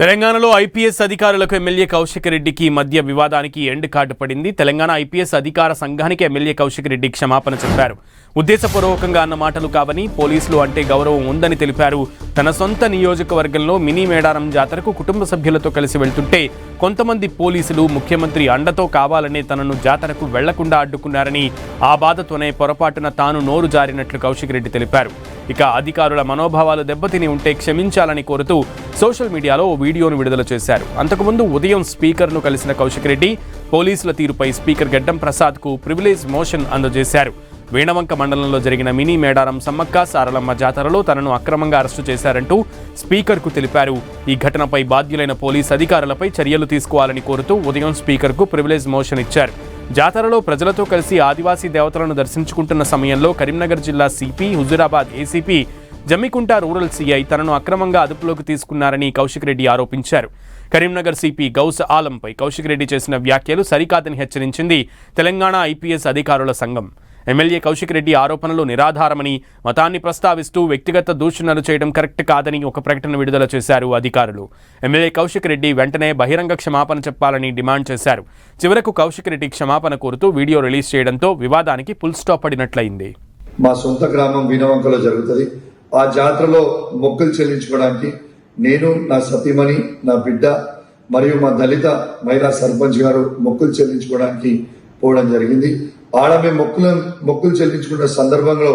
తెలంగాణలో ఐపీఎస్ అధికారులకు ఎమ్మెల్యే కౌశిక్ రెడ్డికి మధ్య వివాదానికి ఎండ్ కార్డు పడింది. తెలంగాణ ఐపీఎస్ అధికార సంఘానికి ఎమ్మెల్యే కౌశిక్ రెడ్డి క్షమాపణ చెప్పారు. ఉద్దేశపూర్వకంగా అన్న మాటలు కావని పోలీసులు అంటే గౌరవం ఉందని తెలిపారు. తన సొంత నియోజకవర్గంలో మినీ మేడారం జాతరకు కుటుంబ సభ్యులతో కలిసి వెళ్తుంటే కొంతమంది పోలీసులు ముఖ్యమంత్రి అండతో కావాలనే తనను జాతరకు వెళ్ళకుండా అడ్డుకున్నారని ఆ బాధతోనే పొరపాటున తాను నోరు జారినట్లు కౌశిక్ రెడ్డి తెలిపారు. ఇక అధికారుల మనోభావాలు దెబ్బతిని ఉంటే క్షమించాలని కోరుతూ సోషల్ మీడియాలో ఓ వీడియోను విడుదల చేశారు. అంతకుముందు ఉదయం స్పీకర్ను కలిసిన కౌశిక్ రెడ్డి పోలీసుల తీరుపై స్పీకర్ గడ్డం ప్రసాద్కు ప్రివిలేజ్ మోషన్ అందజేశారు. వేణవంక మండలంలో జరిగిన మినీ మేడారం సమ్మక్క సారలమ్మ జాతరలో తనను అక్రమంగా అరెస్టు చేశారంటూ స్పీకర్కు తెలిపారు. ఈ ఘటనపై బాధ్యులైన పోలీస్ అధికారులపై చర్యలు తీసుకోవాలని కోరుతూ ఉదయం స్పీకర్కు ప్రివిలేజ్ మోషన్ ఇచ్చారు. జాతరలో ప్రజలతో కలిసి ఆదివాసీ దేవతలను దర్శించుకుంటున్న సమయంలో కరీంనగర్ జిల్లా CP Huzurabad ACP Jammikunta rural CI తనను అక్రమంగా అదుపులోకి తీసుకున్నారని కౌశిక్ రెడ్డి ఆరోపించారు. కరీంనగర్ సిపి గౌస్ ఆలంపై కౌశిక్ రెడ్డి చేసిన వ్యాఖ్యలు సరికాదని హెచ్చరించింది తెలంగాణ ఐపీఎస్ అధికారుల సంఘం. ఎమ్మెల్యే కౌశిక్ రెడ్డి ఆరోపణలు నిరాధారమని మతాన్ని ప్రస్తావిస్తూ వ్యక్తిగత దూషణలు చేయడం కరెక్ట్ కాదని ఒక ప్రకటన విడుదల చేశారు అధికారులు. ఎమ్మెల్యే కౌశిక్ రెడ్డి వెంటనే బహిరంగ క్షమాపణ చెప్పాలని డిమాండ్ చేశారు. చివరకు కౌశిక్ రెడ్డి క్షమాపణ కోరుతూ వీడియో రిలీజ్ చేయడంతో వివాదానికి ఫుల్ స్టాప్ పడినట్లయింది. మా సొంత గ్రామం వీణవంకలో జరుగుతుంది. ఆ జాతరలో మొక్కులు చెల్లించుకోవడానికి నేను నా సతీమణి నా బిడ్డ మరియు మా దళిత మహిళా సర్పంచ్ గారు మొక్కులు చెల్లించుకోవడానికి పోవడం జరిగింది. ఆడమే మేము మొక్కులు మొక్కులు చెల్లించుకున్న సందర్భంలో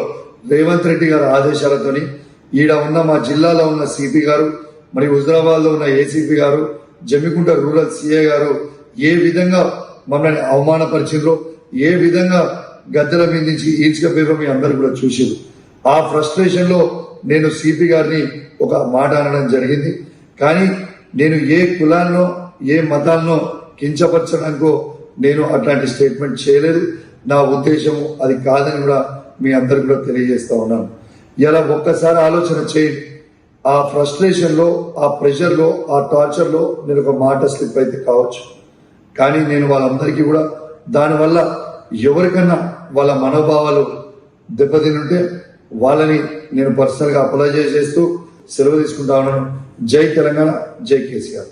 రేవంత్ రెడ్డి గారి ఆదేశాలతోని ఈడ ఉన్న మా జిల్లాలో ఉన్న సిపి గారు మరియు హుజరాబాద్లో ఉన్న ఏసీపీ గారు జమ్మికుంట రూరల్ సిఏ గారు ఏ విధంగా మమ్మల్ని అవమానపరిచిండ్రో ఏ విధంగా గద్దెల మీద నుంచి ఈడ్చుకపోయారో మీ అందరు కూడా చూసారు ఆ ఫ్రస్ట్రేషన్లో నేను సిపి గారిని ఒక మాట అనడం జరిగింది. కానీ నేను ఏ కులాన్నో ఏ మతాన్నో కించపరచడానికో నేను అట్లాంటి స్టేట్మెంట్ చేయలేదు. నా ఉద్దేశం అది కాదని కూడా మీ అందరికి కూడా తెలియజేస్తా ఉన్నాను. ఇలా ఒక్కసారి ఆలోచన చేయండి. ఆ ఫ్రస్ట్రేషన్లో ఆ ప్రెషర్లో ఆ టార్చర్లో నేను ఒక మాట స్లిప్ అయితే కావచ్చు. కానీ నేను వాళ్ళందరికీ కూడా దానివల్ల ఎవరికన్నా వాళ్ళ మనోభావాలు దెబ్బతినుంటే వాళ్ళని నేను పర్సనల్గా అప్లై చేస్తూ సెలవు తీసుకుంటా ఉన్నాను. జై తెలంగాణ జై కేసీఆర్.